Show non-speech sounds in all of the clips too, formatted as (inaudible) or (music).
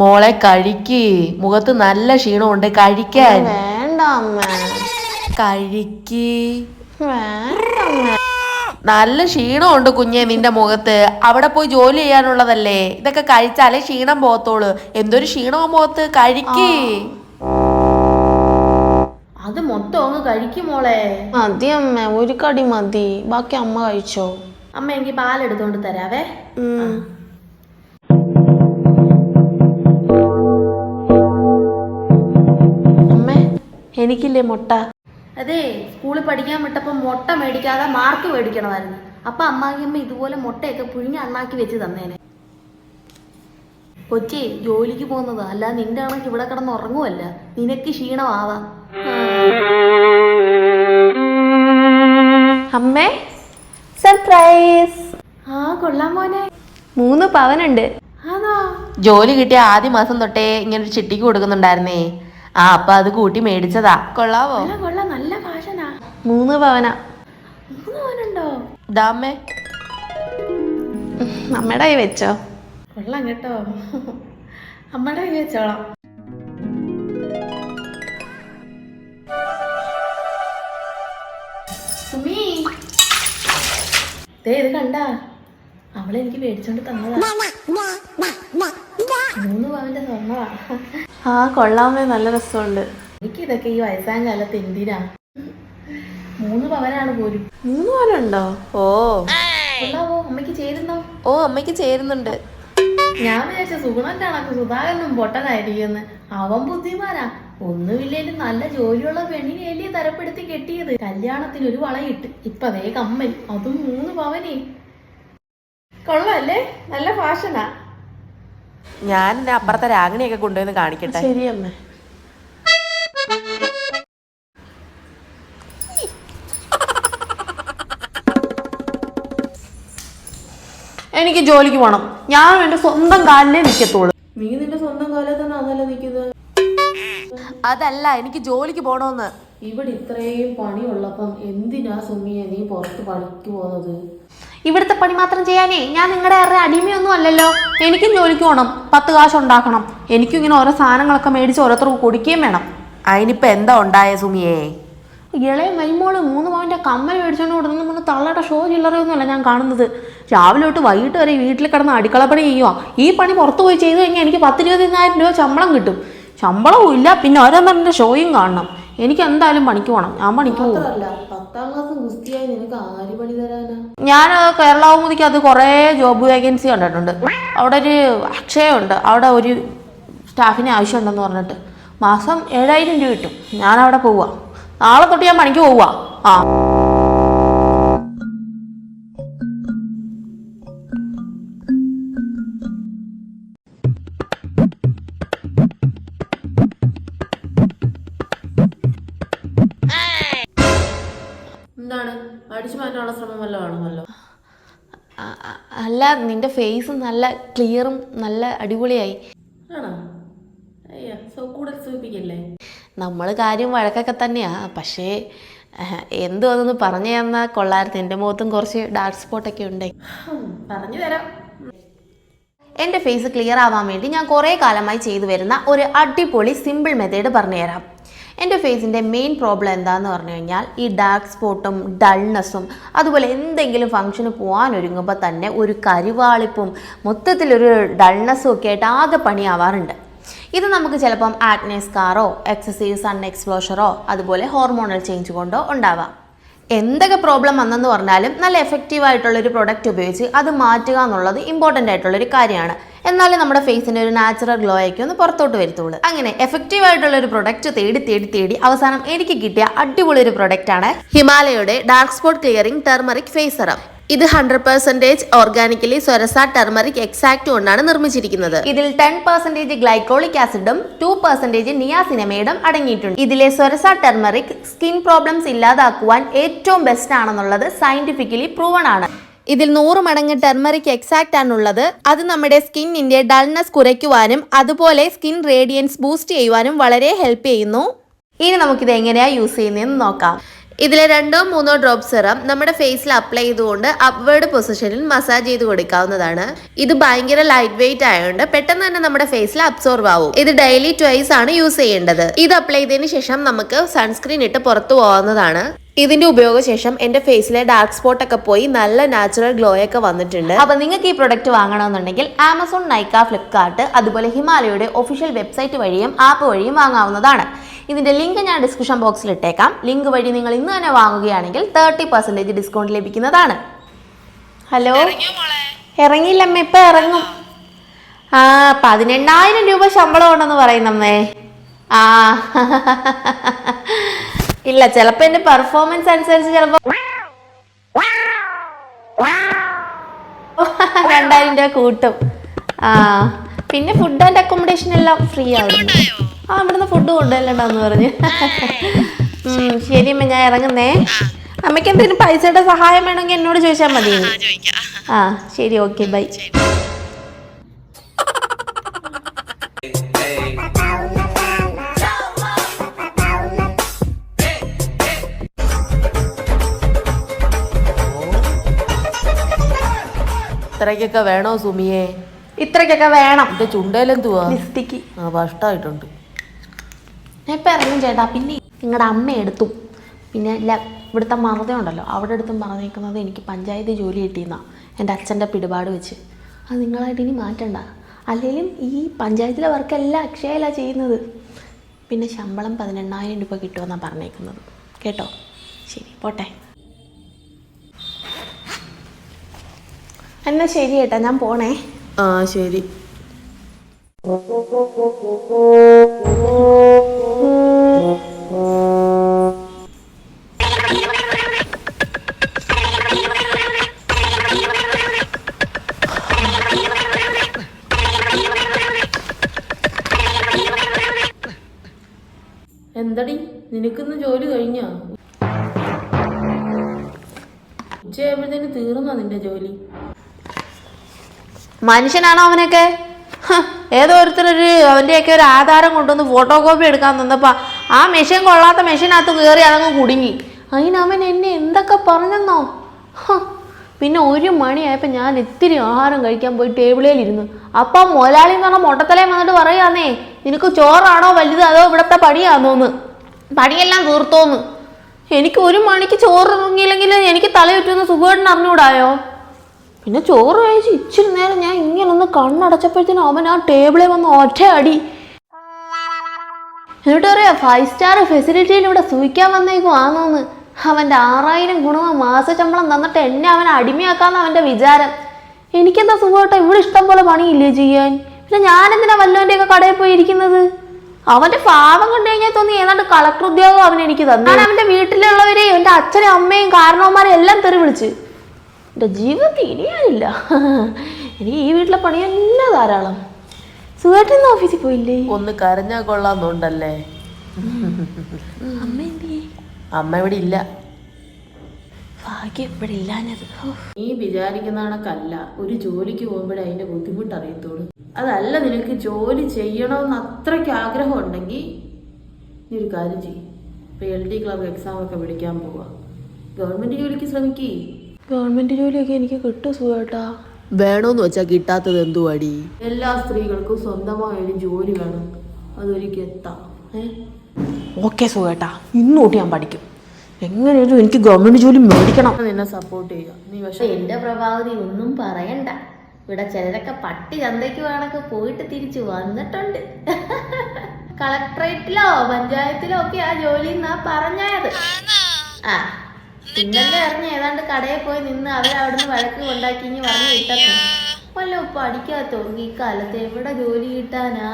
മോളെ കഴിക്ക്. മുഖത്ത് നല്ല ക്ഷീണമുണ്ട്. കഴിക്കാൻ. വേണ്ട അമ്മ കഴിക്ക് നല്ല ക്ഷീണമുണ്ട് കുഞ്ഞെ നിന്റെ മുഖത്ത്. അവിടെ പോയി ജോലി ചെയ്യാനുള്ളതല്ലേ? ഇതൊക്കെ കഴിച്ചാലേ ക്ഷീണം പോകത്തോളൂ എന്തൊരു ക്ഷീണമോ മുഖത്ത്? കഴിക്ക്. അത് മൊത്തം അങ്ങ് കഴിക്കും മോളെ. മതി അമ്മ. ഒരു കടി മതി. ബാക്കി അമ്മ കഴിച്ചോ? അമ്മ എനിക്ക് പാലെടുത്തോണ്ട് തരാവേ. എനിക്കില്ലേ മുട്ട? അതെ സ്കൂളിൽ പഠിക്കാൻ വിട്ടപ്പോ മുട്ട മേടിക്കാതെ മാർക്ക് മേടിക്കണമായിരുന്നു. അപ്പൊ അമ്മായിയമ്മ ഇതുപോലെ മുട്ടയൊക്കെ പുഴുങ്ങി അണ്ണാക്കി വെച്ച് തന്നേനെ. കൊച്ചി ജോലിക്ക് പോകുന്നത് അല്ല നിന്റെ അണക്ക് ഇവിടെ കിടന്ന് ഉറങ്ങുമല്ല നിനക്ക് ക്ഷീണമാവാം. അമ്മേ സർപ്രൈസ് ആ കൊള്ളാൻ മോനെ. മൂന്ന് പവനുണ്ട്. ജോലി കിട്ടിയ ആദ്യ മാസം തൊട്ടേ ഇങ്ങനെ ഒരു ചിട്ടിക്ക് കൊടുക്കുന്നുണ്ടായിരുന്നേ. ആ അപ്പൊ അത് കൂട്ടി മേടിച്ചതാ. കൊള്ളാവോ? കൊള്ളാം. നല്ല ഫാഷനാ. മൂന്ന് പവന. മൂന്ന് അമ്മയുടെ കൈ വെച്ചോ. കൊള്ളാം കേട്ടോ. അമ്മയുടെ കൈ വെച്ചോളാം. ഇത് കണ്ട. അവളെ എനിക്ക് മേടിച്ചോണ്ട് തന്നതാ. മൂന്ന് പവന്റെ ആ കൊള്ളാമേ നല്ല രസമുണ്ട്. എനിക്ക് ഇതൊക്കെ ഈ വയസ്സാം കാലത്ത് എന്തിനാ? മൂന്ന് പവനാണ് പോലും. മൂന്ന് പവനുണ്ടോ? ഓ. കൊള്ളാവോ? അമ്മയ്ക്ക് ചേരുന്നോ? ഓ അമ്മയ്ക്ക് ചേരുന്നുണ്ട്. ഞാൻ വിചാരിച്ച സുഗുണന്റെ കണക്ക് സുധാകരനും പൊട്ടനായിരിക്കുമെന്ന്. അവൻ ബുദ്ധിമാനാ. ഒന്നുമില്ലേലും നല്ല ജോലിയുള്ള പെണ്ണിനെ പെണ്ണിനെയല്ലേ തരപ്പെടുത്തി കെട്ടിയത്? കല്യാണത്തിന് ഒരു വളയിട്ട് ഇപ്പൊ അതേ കമ്മൽ. അതും മൂന്ന് പവനെ. കൊള്ളല്ലേ നല്ല ഫാഷനാ. ഞാൻ അപ്പുറത്തെ രാഗിണിയൊക്കെ കൊണ്ടുവന്ന് കാണിക്കട്ടെ. ശരി എനിക്ക് ജോലിക്ക് പോണം. ഞാൻ എന്റെ സ്വന്തം കാലിലേ നിൽക്കത്തുള്ളൂ നീ നിന്റെ സ്വന്തം കാലിൽ തന്നെ അതല്ല നിൽക്കുന്നത്? അതല്ല എനിക്ക് ജോലിക്ക് പോണോന്ന്. ഇവിടെ ഇത്രയും പണിയുള്ളപ്പം എന്തിനാ സുമിയെ നീ പുറത്ത് പണിക്ക് പോകുന്നത്? ഇവിടുത്തെ പണി മാത്രം ചെയ്യാനേ ഞാൻ നിങ്ങളുടെ ആരുടെ അടിമയൊന്നും അല്ലല്ലോ. എനിക്കും ജോലിക്ക് പോകണം പത്ത് കാശ് ഉണ്ടാക്കണം. എനിക്കും ഇങ്ങനെ ഓരോ സാധനങ്ങളൊക്കെ മേടിച്ച് ഓരോരുത്തർക്ക് കൊടുക്കുകയും വേണം. അതിനിപ്പോ എന്താ ഉണ്ടായ സുമിയെ? ഇളയ മൈമോൾ മൂന്ന് പവന്റെ കമ്മൽ മേടിച്ചോണ്ട് കൊടുത്തു നമ്മൾ തള്ളയുടെ ഷോ ചില്ലറയൊന്നുമല്ല ഞാൻ കാണുന്നത്. രാവിലെ തൊട്ട് വൈകിട്ട് വരെ വീട്ടിൽ കിടന്ന് അടുക്കളപ്പണി ചെയ്യുക ഈ പണി പുറത്ത് പോയി ചെയ്ത് കഴിഞ്ഞാൽ എനിക്ക് പത്ത് ഇരുപതിനായിരം രൂപ ശമ്പളം കിട്ടും. ശമ്പളവും ഇല്ല പിന്നെ ഓരോന്നറിന്റെ ഷോയും കാണണം. എനിക്ക് എന്തായാലും പണിക്ക് പോകണം ഞാൻ പണിക്ക് പോകും പത്താം ക്ലാസ് കേരള ഞാൻ കേരളാവുമുതിക്ക് അത് കുറേ ജോബ് വേക്കൻസി കണ്ടിട്ടുണ്ട്. അവിടെ ഒരു അക്ഷയമുണ്ട് അവിടെ ഒരു സ്റ്റാഫിന് ആവശ്യമുണ്ടെന്ന് പറഞ്ഞിട്ട്. മാസം ഏഴായിരം രൂപ കിട്ടും. ഞാൻ അവിടെ പോവാ നാളെ തൊട്ട് ഞാൻ പണിക്ക് പോവാ ആ. എന്താണ്? അടിച്ചു മാറ്റാനുള്ള ശ്രമം വല്ല ആണോ? അ- അ- അല്ല നിന്റെ ഫേസ് നല്ല ക്ലിയറും നല്ല അടിപൊളിയായി. ആണോ? അയ്യ സോ കൂടെ സൂചിപ്പിക്കല്ലേ? നമ്മൾ കാര്യം വഴക്കൊക്കെ തന്നെയാ. പക്ഷേ എന്തോ അതൊന്ന് പറഞ്ഞു തന്നാൽ കൊള്ളായിരുന്നു എന്റെ മുഖത്തും കുറച്ച് ഡാർക്ക് സ്പോട്ട് ഒക്കെ ഉണ്ട്. പറഞ്ഞു തരാം. എന്റെ ഫേസ് ക്ലിയർ ആവാൻ വേണ്ടി ഞാൻ കുറേ കാലമായി ചെയ്തു വരുന്ന ഒരു അടിപൊളി സിമ്പിൾ മെത്തേഡ് പറഞ്ഞുതരാം എന്റെ ഫേസിന്റെ മെയിൻ പ്രോബ്ലം എന്താന്ന് പറഞ്ഞു കഴിഞ്ഞാൽ ഈ ഡാർക്ക് സ്പോട്ടും ഡൾനെസ്സും അതുപോലെ എന്തെങ്കിലും ഫംഗ്ഷന് പോകാൻ ഒരുങ്ങുമ്പോൾ തന്നെ ഒരു കരിവാളിപ്പും മൊത്തത്തിലൊരു ഡൾനെസ്സും ഒക്കെ ആയിട്ട് ആകെ പണിയാവാറുണ്ട്. ഇത് നമുക്ക് ചിലപ്പം ആക്നെ കാറോ എക്സസൈസ് സൺ എക്സ്പ്ലോഷറോ അതുപോലെ ഹോർമോണൽ ചേഞ്ച് കൊണ്ടോ ഉണ്ടാവാം. എന്തൊക്കെ പ്രോബ്ലം വന്നെന്ന് പറഞ്ഞാലും നല്ല എഫക്റ്റീവ് ആയിട്ടുള്ള ഒരു പ്രൊഡക്റ്റ് ഉപയോഗിച്ച് അത് മാറ്റുക എന്നുള്ളത് ഇമ്പോർട്ടന്റ് ആയിട്ടുള്ള ഒരു കാര്യമാണ്. എന്നാലേ നമ്മുടെ ഫേസിന്റെ ഒരു നാച്ചുറൽ ഗ്ലോ ആയിരിക്കും ഒന്ന് പുറത്തോട്ട് വരുത്തുള്ളൂ. അങ്ങനെ എഫക്റ്റീവ് ആയിട്ടുള്ള ഒരു പ്രൊഡക്റ്റ് തേടി തേടി തേടി അവസാനം എനിക്ക് കിട്ടിയ അടിപൊളി ഒരു പ്രൊഡക്റ്റാണ് ഹിമാലയയുടെ dark spot clearing turmeric face serum ഇത് hundred percentage organically swarasa turmeric extract കൊണ്ടാണ് നിർമ്മിച്ചിരിക്കുന്നത്. ഇതിൽ ടെൻ പെർസെന്റേജ് ഗ്ലൈക്കോളിക് ആസിഡും ടു പെർസെന്റേജ് നിയാസിനമേഡും അടങ്ങിയിട്ടുണ്ട്. ഇതിലെ സ്വരസ ടെർമറിക് സ്കിൻ പ്രോബ്ലംസ് ഇല്ലാതാക്കുവാൻ ഏറ്റവും ബെസ്റ്റ് ആണെന്നുള്ളത് സയന്റിഫിക്കലി പ്രൂവൺ ആണ്. ഇതിൽ നൂറ് മടങ്ങ് ടെർമറിക് എക്സാക്ട് ആണുള്ളത്. അത് നമ്മുടെ സ്കിന്നിന്റെ ഡൾനെസ് കുറയ്ക്കുവാനും അതുപോലെ സ്കിൻ റേഡിയൻസ് ബൂസ്റ്റ് ചെയ്യുവാനും വളരെ ഹെൽപ്പ് ചെയ്യുന്നു. ഇനി നമുക്കിത് എങ്ങനെയാണ് യൂസ് ചെയ്യുന്നതെന്ന് നോക്കാം. ഇതിലെ രണ്ടോ മൂന്നോ ഡ്രോപ്പ് സെറം നമ്മുടെ ഫേസിൽ അപ്ലൈ ചെയ്തുകൊണ്ട് അപ്വേർഡ് പൊസിഷനിൽ മസാജ് ചെയ്ത് കൊടുക്കാവുന്നതാണ്. ഇത് ഭയങ്കര ലൈറ്റ് വെയിറ്റ് ആയതുകൊണ്ട് പെട്ടെന്ന് തന്നെ നമ്മുടെ ഫേസിൽ അബ്സോർവ് ആവും. ഇത് ഡെയിലി ട്വൈസ് ആണ് യൂസ് ചെയ്യേണ്ടത്. ഇത് അപ്ലൈ ചെയ്തതിന് ശേഷം നമുക്ക് സൺസ്ക്രീൻ ഇട്ട് പുറത്തു പോകാവുന്നതാണ്. ഇതിന്റെ ഉപയോഗശേഷം എന്റെ ഫേസിലെ ഡാർക്ക് സ്പോട്ട് ഒക്കെ പോയി നല്ല നാച്ചുറൽ ഗ്ലോ ഒക്കെ വന്നിട്ടുണ്ട്. അപ്പൊ നിങ്ങൾക്ക് ഈ പ്രൊഡക്റ്റ് വാങ്ങണമെന്നുണ്ടെങ്കിൽ ആമസോൺ നൈക്ക ഫ്ലിപ്കാർട്ട് അതുപോലെ ഹിമാലയയുടെ ഒഫീഷ്യൽ വെബ്സൈറ്റ് വഴിയും ആപ്പ് വഴിയും വാങ്ങാവുന്നതാണ്. ഇതിന്റെ ലിങ്ക് ഞാൻ ഡിസ്ക്രിപ്ഷൻ ബോക്സിൽ ഇട്ടേക്കാം. ലിങ്ക് വഴി നിങ്ങൾ ഇന്ന് തന്നെ വാങ്ങുകയാണെങ്കിൽ തേർട്ടി പെർസെന്റേജ് ഡിസ്കൗണ്ട് ലഭിക്കുന്നതാണ്. ഹലോ ഇറങ്ങിയില്ലമ്മ ഇപ്പൊ ഇറങ്ങും. ആ പതിനെണ്ണായിരം രൂപ ശമ്പളം ഉണ്ടെന്ന് പറയുന്നമ്മേ. ആ. ഇല്ല ചിലപ്പോ എന്റെ പെർഫോമൻസ് അനുസരിച്ച് ചിലപ്പോ രണ്ടായിരം രൂപ കൂട്ടും. ആ. പിന്നെ ഫുഡ് ആൻഡ് അക്കോമഡേഷൻ എല്ലാം ഫ്രീ ആവുന്നു. ആ ഇവിടുന്ന് ഫുഡ് കൊണ്ടുവരണ്ടെന്ന് പറഞ്ഞ്. ഉം, ശരി. അമ്മ ഞാൻ ഇറങ്ങുന്നേ. അമ്മയ്ക്ക് എന്തെങ്കിലും പൈസയുടെ സഹായം വേണമെങ്കിൽ എന്നോട് ചോദിച്ചാൽ മതി. ആ ശരി ഓക്കെ ബൈ. ഇത്രയ്ക്കൊക്കെ വേണോ സുമിയെ? ഇത്രയ്ക്കൊക്കെ വേണം. എന്റെ ചുണ്ടേലെന്തുവാ? ലിസ്റ്റിക്ക് ആ കഷ്ടായിട്ടുണ്ട് ഞാൻ ഇപ്പം ഇറങ്ങും ചേട്ടാ. പിന്നെ നിങ്ങളുടെ അമ്മ എടുത്തും. പിന്നെ ല ഇവിടുത്തെ മറുത ഉണ്ടല്ലോ. അവിടെ അടുത്തും പറഞ്ഞേക്കുന്നത് എനിക്ക് പഞ്ചായത്ത് ജോലി കിട്ടിയെന്നാണ് എന്റെ അച്ഛന്റെ പിടിപാട് വെച്ച്. അത് നിങ്ങളായിട്ട് ഇനി മാറ്റണ്ട. അല്ലെങ്കിലും ഈ പഞ്ചായത്തിലെ വർക്കെല്ലാം അക്ഷയയിലാണ് ചെയ്യുന്നത്. പിന്നെ ശമ്പളം പതിനെണ്ണായിരം രൂപ കിട്ടുമെന്നാണ് പറഞ്ഞേക്കുന്നത്. കേട്ടോ? ശരി പോട്ടെ. എന്നാൽ ശരി കേട്ടോ ഞാൻ പോണേ. ആ ശരി. എന്തടി? നിനക്കിന്ന് ജോലി കഴിഞ്ഞോ? ഉച്ചയായപ്പോഴത്തേന് തീർന്നോ നിന്റെ ജോലി? മനുഷ്യനാണോ അവനൊക്കെ? ഏതോരുത്തരൊരു അവന്റെയൊക്കെ ഒരു ആധാരം കൊണ്ടുവന്ന് ഫോട്ടോ കോപ്പി എടുക്കാൻ തന്നപ്പോൾ ആ മെഷീൻ കൊള്ളാത്ത മെഷീനകത്ത് കയറി അതങ്ങ് കുടുങ്ങി. അതിനവൻ എന്നെ എന്തൊക്കെ പറഞ്ഞെന്നോ? പിന്നെ ഒരു മണിയായപ്പോൾ ഞാൻ ഇത്തിരി ആഹാരം കഴിക്കാൻ പോയി ടേബിളിലിരുന്നു അപ്പം മുതലാളി എന്ന് പറഞ്ഞ മൊട്ടത്തലയും വന്നിട്ട് പറയാന്നേ നിനക്ക് ചോറാണോ വലുത് അതോ ഇവിടുത്തെ പണിയാണോന്ന് പണിയെല്ലാം തീർത്തോന്ന്. എനിക്ക് ഒരു മണിക്ക് ചോറ് ഇറങ്ങിയില്ലെങ്കിൽ എനിക്ക് തലയുറ്റുന്ന സുഖമായിട്ട് അറിഞ്ഞൂടായോ പിന്നെ ചോറ് കഴിച്ച് ഇച്ചിരി നേരം ഞാൻ ഇങ്ങനെ ഒന്ന് കണ്ണടച്ചപ്പോഴത്തേനും അവൻ ആ ടേബിളിൽ വന്ന് ഒറ്റ അടി എന്നിട്ട് പറയാ ഫൈവ് സ്റ്റാർ ഫെസിലിറ്റിയിൽ ഇവിടെ സൂക്ഷിക്കാൻ വന്നേക്കും ആന്നോന്ന്. അവന്റെ ആറായിരം ഗുണം മാസ ശമ്പളം തന്നിട്ട് എന്നെ അവൻ അടിമയാക്കാന്ന് അവന്റെ വിചാരം. എനിക്കെന്താ സുഖമായിട്ടോ ഇവിടെ ഇഷ്ടം പോലെ പണിയില്ലേ ചെയ്യാൻ? പിന്നെ ഞാനെന്തിനാ ഒക്കെ കടയിൽ പോയി ഇരിക്കുന്നത്? അവന്റെ ഭാവം കണ്ടു കഴിഞ്ഞാൽ തോന്നി ഏതാണ്ട് കളക്ടർ ഉദ്യോഗം അവൻ എനിക്ക് തന്നു. ഞാൻ അവന്റെ വീട്ടിലുള്ളവരെയും എന്റെ അച്ഛനും അമ്മയും കാരണവന്മാരെയും എല്ലാം തെറി വിളിച്ച്? എന്റെ ജീവിതത്തിൽ ഇനിയാനില്ല എനിക്ക് ഈ വീട്ടിലെ പണിയെല്ലാം ധാരാളം. സുഖമായിട്ട് ഓഫീസിൽ പോയില്ലേ? ഒന്ന് കരഞ്ഞാ കൊള്ളാന്നുണ്ടല്ലേ അമ്മ എന്ത് അമ്മ ഇവിടെ ഇല്ല. ഭാഗ്യം ഇവിടെ ഇല്ലാഞ്ഞത്. നീ വിചാരിക്കുന്ന കണക്കല്ല. ഒരു ജോലിക്ക് പോകുമ്പോഴേ അതിന്റെ ബുദ്ധിമുട്ട് അറിയത്തുള്ളൂ അതല്ല നിനക്ക് ജോലി ചെയ്യണമെന്ന് അത്രയ്ക്ക് ആഗ്രഹം ഉണ്ടെങ്കിൽ നീ ഒരു കാര്യം ചെയ്യും. ഇപ്പൊ എൽ ഡി ക്ലബ് എക്സാം ഒക്കെ പിടിക്കാൻ പോവാ. ഗവൺമെന്റ് ജോലിക്ക് ശ്രമിക്കേ. ഗവൺമെന്റ് ജോലിയൊക്കെ എനിക്ക് കിട്ടും സുഖേട്ടാ. വേണോന്ന് വെച്ചാ കിട്ടാത്തത് എന്തുവാടി? എല്ലാ സ്ത്രീകൾക്കും സ്വന്തമായ ഒരു ജോലി വേണം. അതൊരിക്കൽ എത്താം. ഏ? ഓക്കെ സുഖേട്ടാ. ഇന്നോട്ട് ഞാൻ പഠിക്കും. എങ്ങനെയാലും എനിക്ക് ഗവൺമെന്റ് ജോലി മേടിക്കണം. നിന്നെ സപ്പോർട്ട് ചെയ്യുക നീ പക്ഷെ എന്റെ പ്രഭാവതി ഒന്നും പറയണ്ട. ഇവിടെ ചിലരൊക്കെ പട്ടി ചന്തയ്ക്ക് വേണൊക്കെ പോയിട്ട് തിരിച്ചു വന്നിട്ടുണ്ട്. കളക്ടറേറ്റിലോ പഞ്ചായത്തിലോ ഒക്കെ ആ ജോലി എന്നാ പറഞ്ഞത് ആ പിന്നല്ലേ അറിഞ്ഞ ഏതാണ്ട് കടയിൽ പോയി നിന്ന് അവരവിടുന്ന് വഴക്ക് കൊണ്ടാക്കി ഇനി പറഞ്ഞു കിട്ടത്തു വല്ല ഉപ്പ അടിക്കാത്തോ ഈ കാലത്ത് എവിടെ ജോലി കിട്ടാനാ?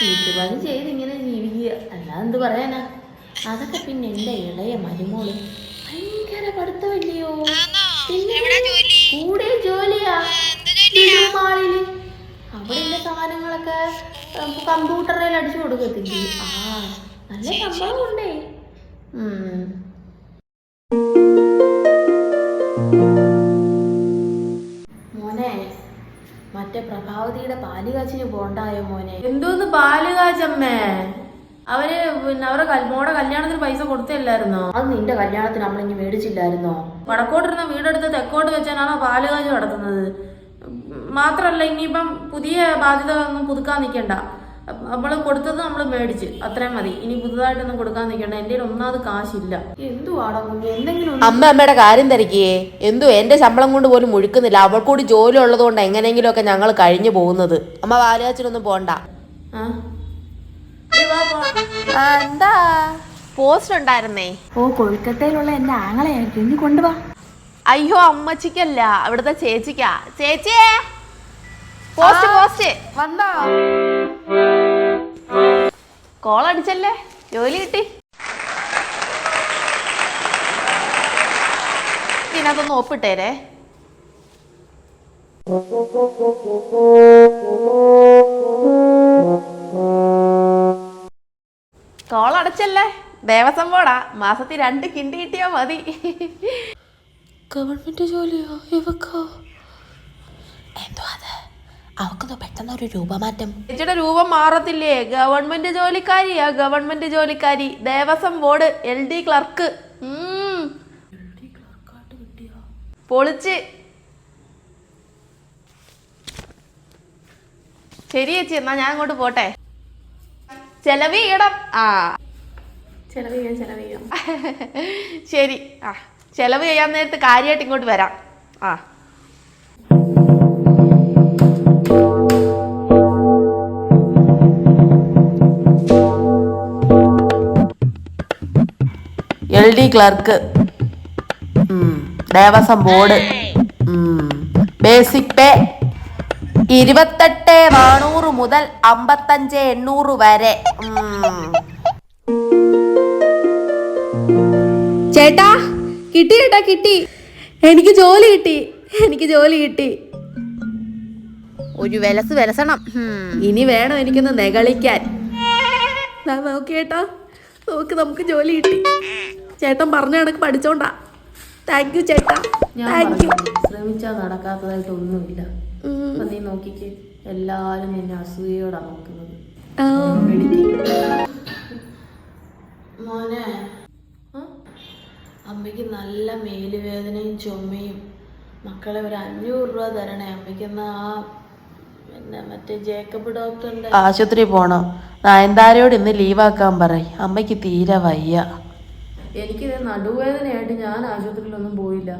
വീട്ടുപണി ചെയ്ത് ഇങ്ങനെ ജീവിക്കുക. അല്ലാതെ എന്ത് പറയാനാ? അതൊക്കെ പിന്നെ എന്റെ ഇളയ മരുമോൾ. ഭയങ്കര പഠിത്തമില്ലയോ? കൂടെ ജോലിയാ? മാളിൽ അവിടെ ഇല്ല സാധനങ്ങളൊക്കെ കമ്പ്യൂട്ടറിൽ അടിച്ചു കൊടുക്കത്തില്ലേ? ആ നല്ല സംഭവം ഉണ്ടേ. മോനെ മറ്റേ പ്രഭാവതിയുടെ പാൽ കാച്ചിന് പോണ്ടായോ മോനെ? എന്തോന്ന് പാൽ കാച്ചമ്മേ? അവർ പിന്നെ അവരെ മോടെ കല്യാണത്തിന് പൈസ കൊടുത്തില്ലായിരുന്നോ? അത് നിന്റെ കല്യാണത്തിന് നമ്മൾ ഇനി മേടിച്ചില്ലായിരുന്നോ? വടക്കോട്ടിരുന്ന വീടെടുത്ത് തെക്കോട്ട് വെച്ചാണോ പാലുകാജ് നടത്തുന്നത്? മാത്രല്ല ഇനിയിപ്പം പുതിയ ബാധ്യത ഒന്നും പുതുക്കാൻ നിൽക്കണ്ട നമ്മൾ കൊടുത്തത് നമ്മൾ മേടിച്ച്. അത്രയും മതി. ഇനി പുതുതായിട്ടൊന്നും കൊടുക്കാൻ നിൽക്കണ്ട എന്റെ ഒന്നാമത് കാശില്ല. എന്തുവാടാ എന്തെങ്കിലും അമ്മ അമ്മയുടെ കാര്യം തിരക്കിയേ എന്തോ എന്റെ ശമ്പളം കൊണ്ട് പോലും മുഴുക്കുന്നില്ല. അവൾക്കൂടി ജോലി ഉള്ളത് കൊണ്ട് എങ്ങനെയെങ്കിലും ഒക്കെ ഞങ്ങൾ കഴിഞ്ഞു പോകുന്നത്. അമ്മ വാലുകാച്ചിനൊന്നും പോണ്ട. ആ. എന്താ? പോസ്റ്റ് ഉണ്ടായിരുന്നേ. ഓ കൊൽക്കത്തയിലുള്ള എന്റെ ആങ്ങളെയായിരിക്കും. ഇനി കൊണ്ടുവാ. അയ്യോ അമ്മച്ചിക്കല്ല. അവിടുത്തെ ചേച്ചിക്കാ. ചേച്ചിയേ! Post post. വന്നോ. കോൾ അടിച്ചല്ലേ? ജോലി കിട്ടി. ഇതിനകത്തൊന്ന് ഒപ്പിട്ടേരേ. കോൾ അടച്ചല്ലേ? ദേവസ്വം ബോർഡാ. മാസത്തിൽ രണ്ട് കിണ്ടി കിട്ടിയാ മതി. ഗവൺമെന്റ് ജോലിയോ? ഇവക്കോ? എന്തോ അത്? അവക്കൊന്നും പെട്ടെന്ന് ഒരു രൂപമാറ്റം. ചേച്ചിയുടെ രൂപം മാറത്തില്ലേ? ഗവൺമെന്റ് ജോലിക്കാരിയാ ഗവൺമെന്റ് ജോലിക്കാരി. Devaswom board L D clerk. പൊളിച്ച്. ശരി ചേച്ചി എന്നാ ഞാൻ അങ്ങോട്ട് പോട്ടെ. ചെലവ് ചെയ്യണം. ആ. ചെലവ് ചെയ്യാൻ ചെലവ് ചെയ്യാം. (laughs) ശരി. ആ ചെലവ് ചെയ്യാൻ നേരത്ത് കാര്യമായിട്ട് ഇങ്ങോട്ട് വരാം. ആ. L D clerk Devaswom board. Basic pay ഇരുപത്തെട്ട് നാനൂറ് മുതൽ അമ്പത്തഞ്ച് എണ്ണൂറ് വരെ. ചേട്ടാ കിട്ടി ചേട്ടാ കിട്ടി. എനിക്ക് ജോലി കിട്ടി എനിക്ക് ജോലി കിട്ടി. ഒരു വിലസ് വിലസണം. ഇനി വേണം എനിക്കൊന്ന് നെകളിക്കാൻ. നോക്ക് ചേട്ടാ നോക്ക് നമുക്ക് ജോലി കിട്ടി. ചേട്ടൻ പറഞ്ഞ കണക്ക് പഠിച്ചോണ്ടാ. താങ്ക് യു ചേട്ടാ. ഞാൻ താങ്ക് യു ശ്രമിച്ചാൽ നടക്കാത്തതായിട്ട് ഒന്നുമില്ല. അപ്പൊ നീ നോക്കിക്ക്. എല്ലാരും നിന്നെ അസൂയോടാ നോക്കുന്നത്. മോനെ. അമ്മയ്ക്ക് നല്ല മേലുവേദനയും ചുമയും. മക്കളെ ഒരു അഞ്ഞൂറ് രൂപ തരണേ. അമ്മയ്ക്ക് ആ പിന്നെ മറ്റേ ജേക്കബ് ഡോക്ടറിന്റെ ആശുപത്രി പോണം. നയൻതാരയോട് ഇന്ന് ലീവാക്കാൻ പറയും. അമ്മയ്ക്ക് തീരെ വയ്യ. എനിക്കിത് നടുവേദനയായിട്ട് ഞാൻ ആശുപത്രിയിലൊന്നും പോയില്ല.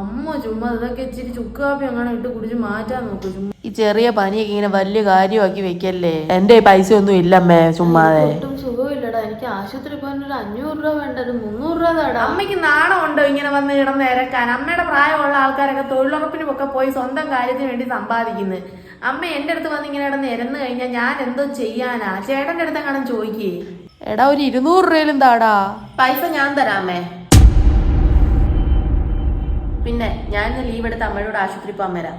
അമ്മ ചുമ്മാ ഇതൊക്കെ ഇച്ചിരി ചുക്ക് കാപ്പി അങ്ങനെ ഇട്ട് കുടിച്ച് മാറ്റാൻ നോക്കും. ചുമ്മാ ഈ ചെറിയ പനിയൊക്കെ ഇങ്ങനെ വലിയ കാര്യമാക്കി വെക്കല്ലേ? എന്റെ പൈസ ഒന്നും ഇല്ലമ്മേ ചുമ്മാതെ ഒട്ടും സുഖമില്ലടാ. എനിക്ക് ആശുപത്രി പോകാൻ ഒരു അഞ്ഞൂറ് രൂപ വേണ്ട ഒരു മുന്നൂറ് രൂപ തടാ. അമ്മയ്ക്ക് നാണമുണ്ടോ ഇങ്ങനെ വന്ന് കിടന്ന് ഇരക്കാൻ? അമ്മയുടെ പ്രായമുള്ള ആൾക്കാരൊക്കെ തൊഴിലുറപ്പിനും ഒക്കെ പോയി സ്വന്തം കാര്യത്തിന് വേണ്ടി സമ്പാദിക്കുന്നത് അമ്മ എന്റെ അടുത്ത് വന്ന് ഇങ്ങനെ കിടന്ന് ഇരന്ന് കഴിഞ്ഞാൽ ഞാൻ എന്തോ ചെയ്യാനാ? ചേട്ടന്റെ അടുത്ത് കാണാൻ ചോദിക്കേ. എടാ ഒരു ഇരുന്നൂറ് രൂപയിലും താടാ. പൈസ ഞാൻ തരാമേ. പിന്നെ ഞാൻ ഇന്ന് ലീവ് എടുത്ത് അമ്മയോട് ആശുപത്രി പോകാൻ വരാം.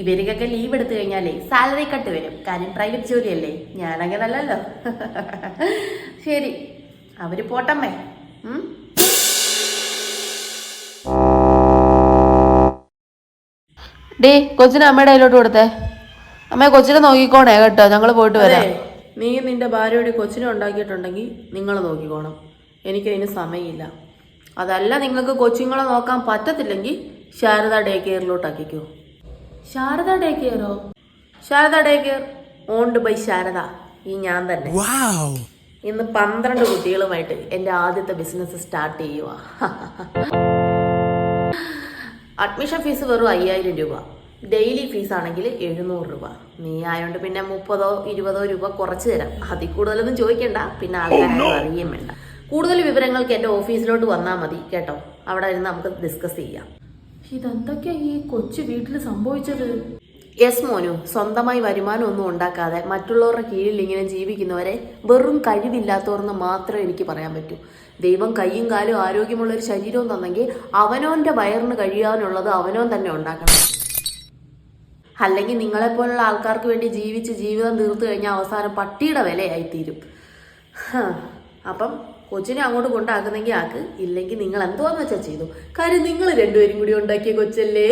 ഇവർക്കൊക്കെ ലീവ് എടുത്തു കഴിഞ്ഞാലേ സാലറി കട്ട് വരും. കാര്യം പ്രൈവറ്റ് ജോലിയല്ലേ. ഞാനങ്ങനല്ലല്ലോ. (laughs) ശരി. അവർ പോട്ടമ്മേ? ഡേ കൊച്ചിനെ അമ്മയുടെ കയ്യിലോട്ട് കൊടുത്തേ. അമ്മയെ കൊച്ചിനെ നോക്കിക്കോണേ കേട്ടോ. ഞങ്ങൾ പോയിട്ട് വരാം. നീ നിന്റെ ഭാര്യയുടെ കൊച്ചിനെ ഉണ്ടാക്കിയിട്ടുണ്ടെങ്കിൽ നിങ്ങൾ നോക്കിക്കോണം. എനിക്കതിന് സമയമില്ല. അതല്ല നിങ്ങൾക്ക് കൊച്ചുങ്ങളെ നോക്കാൻ പറ്റത്തില്ലെങ്കിൽ ശാരദ ഡേ കെയറിലോട്ട് അക്കിക്കോ Sharada day കെയറോ? Sharada day care. Owned by Sharada. ഈ ഞാൻ തന്നെ. ഇന്ന് പന്ത്രണ്ട് കുട്ടികളുമായിട്ട് എന്റെ ആദ്യത്തെ ബിസിനസ് സ്റ്റാർട്ട് ചെയ്യുക അഡ്മിഷൻ ഫീസ് വെറും അയ്യായിരം രൂപ. ഡെയിലി ഫീസ് ആണെങ്കിൽ എഴുന്നൂറ് രൂപ. നീ ആയതുകൊണ്ട് പിന്നെ മുപ്പതോ ഇരുപതോ രൂപ കുറച്ച് തരാം. അതിൽ കൂടുതലൊന്നും ചോദിക്കണ്ട. പിന്നെ ആൾക്കാരെ അറിയും വേണ്ട. കൂടുതൽ വിവരങ്ങൾക്ക് എന്റെ ഓഫീസിലോട്ട് വന്നാൽ മതി കേട്ടോ. അവിടെ ഇരുന്ന് നമുക്ക് ഡിസ്കസ് ചെയ്യാം. ഇതെന്തൊക്കെയാ ഈ കൊച്ചു വീട്ടിൽ സംഭവിച്ചത്? യെസ് മോനു. സ്വന്തമായി വരുമാനം ഒന്നും ഉണ്ടാക്കാതെ മറ്റുള്ളവരുടെ കീഴിൽ ഇങ്ങനെ ജീവിക്കുന്നവരെ വെറും കഴിവില്ലാത്തവർന്ന് മാത്രമേ എനിക്ക് പറയാൻ പറ്റൂ. ദൈവം കൈയും കാലും ആരോഗ്യമുള്ള ഒരു ശരീരവും തന്നെങ്കിൽ അവനോന്റെ വയറിന് കഴിയാനുള്ളത് അവനോൻ തന്നെ ഉണ്ടാക്കണം. അല്ലെങ്കിൽ നിങ്ങളെപ്പോലുള്ള ആൾക്കാർക്ക് വേണ്ടി ജീവിച്ച് ജീവിതം തീർത്തു കഴിഞ്ഞാൽ അവസാനം പട്ടിയുടെ വിലയായി തീരും അപ്പം കൊച്ചിനെ അങ്ങോട്ട് കൊണ്ടാക്കുന്നെങ്കിൽ ആക്ക് ഇല്ലെങ്കിൽ നിങ്ങൾ എന്തോന്ന് വെച്ചാൽ ചെയ്തു? കാര്യം നിങ്ങൾ രണ്ടുപേരും കൂടി ഉണ്ടാക്കിയ കൊച്ചല്ലേ?